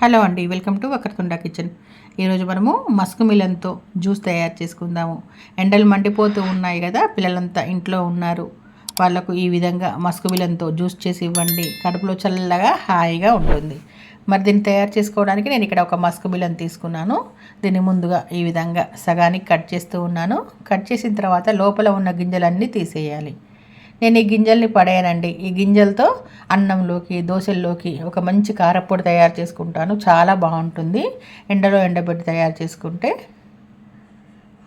Hello అండి welcome to Vakratunda kitchen. ఈరోజు మనము మస్క్ మిలన్తో జ్యూస్ తయారు చేసుకుందాము. ఎండలు మండిపోతూ ఉన్నాయి కదా పిల్లలంతా ఇంట్లో ఉన్నారు. వాళ్ళకు ఈ విధంగా మస్క్ మిలన్తో జ్యూస్ చేసి ఇవ్వండి. కడుపులో చల్లగా హాయిగా ఉంటుంది. మరి దీన్ని తయారు చేసుకోవడానికి నేను ఇక్కడ ఒక మస్క్ మిలన్ తీసుకున్నాను. దీన్ని ముందుగా ఈ విధంగా సగానికి కట్ చేస్తూ ఉన్నాను. కట్ చేసిన తర్వాత లోపల ఉన్న గింజలన్నీ తీసేయాలి. నేను ఈ గింజల్ని పడేయనండి. ఈ గింజలతో అన్నంలోకి దోశల్లోకి ఒక మంచి కారప్పొడి తయారు చేసుకుంటాను. చాలా బాగుంటుంది. ఎండలో ఎండబెట్టి తయారు చేసుకుంటే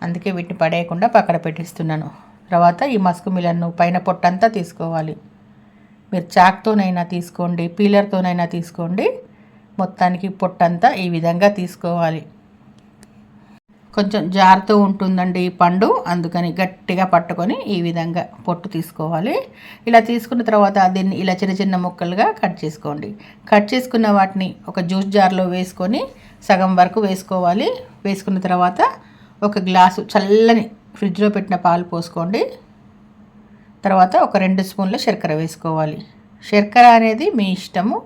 అందుకే వీటిని పడేయకుండా పక్కన పెట్టిస్తున్నాను. తర్వాత ఈ మస్కు మిలన్ను పైన పొట్టంతా తీసుకోవాలి. మీరు చాక్తోనైనా తీసుకోండి పీలర్తోనైనా తీసుకోండి. మొత్తానికి పొట్టంతా ఈ విధంగా తీసుకోవాలి. కొంచెం జారుతూ ఉంటుందండి ఈ పండు. అందుకని గట్టిగా పట్టుకొని ఈ విధంగా పొట్టు తీసుకోవాలి. ఇలా తీసుకున్న తర్వాత దీన్ని ఇలా చిన్న చిన్న ముక్కలుగా కట్ చేసుకోండి. కట్ చేసుకున్న వాటిని ఒక జ్యూస్ జార్లో వేసుకొని సగం వరకు వేసుకోవాలి. వేసుకున్న తర్వాత ఒక గ్లాసు చల్లని ఫ్రిడ్జ్లో పెట్టిన పాలు పోసుకోండి. తర్వాత ఒక రెండు స్పూన్ల శర్కర వేసుకోవాలి. శర్కర అనేది మీ ఇష్టము.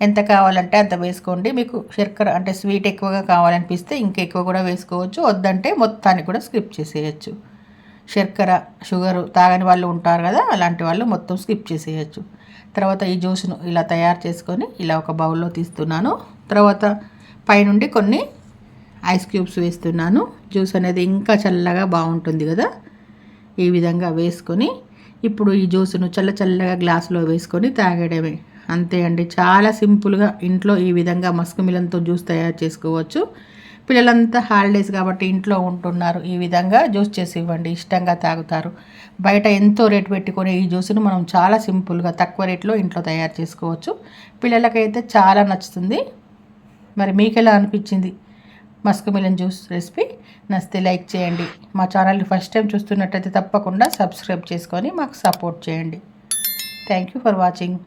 ఎంత కావాలంటే అంత వేసుకోండి. మీకు శర్కర అంటే స్వీట్ ఎక్కువగా కావాలనిపిస్తే ఇంకెక్కువ కూడా వేసుకోవచ్చు. వద్దంటే మొత్తాన్ని కూడా స్కిప్ చేసేయచ్చు. శర్కర షుగరు తాగని వాళ్ళు ఉంటారు కదా అలాంటి వాళ్ళు మొత్తం స్కిప్ చేసేయచ్చు. తర్వాత ఈ జ్యూస్ను ఇలా తయారు చేసుకొని ఇలా ఒక బౌల్లో తీస్తున్నాను. తర్వాత పైనుండి కొన్ని ఐస్ క్యూబ్స్ వేస్తున్నాను. జ్యూస్ అనేది ఇంకా చల్లగా బాగుంటుంది కదా ఈ విధంగా వేసుకొని ఇప్పుడు ఈ జ్యూస్ను చల్ల చల్లగా గ్లాసులో వేసుకొని తాగడమే. అంతే అండి. చాలా సింపుల్గా ఇంట్లో ఈ విధంగా మస్క్ మిలన్తో జ్యూస్ తయారు చేసుకోవచ్చు. పిల్లలంతా హాలిడేస్ కాబట్టి ఇంట్లో ఉంటున్నారు. ఈ విధంగా జ్యూస్ చేసి ఇవ్వండి. ఇష్టంగా తాగుతారు. బయట ఎంతో రేటు పెట్టుకునే ఈ జ్యూస్ను మనం చాలా సింపుల్గా తక్కువ రేట్లో ఇంట్లో తయారు చేసుకోవచ్చు. పిల్లలకైతే చాలా నచ్చుతుంది. మరి మీకు ఎలా అనిపించింది మస్క్ మిలన్ జ్యూస్ రెసిపీ? నచ్చితే లైక్ చేయండి. మా ఛానల్ని ఫస్ట్ టైం చూస్తున్నట్టయితే తప్పకుండా సబ్స్క్రైబ్ చేసుకొని మాకు సపోర్ట్ చేయండి. Thank you for watching.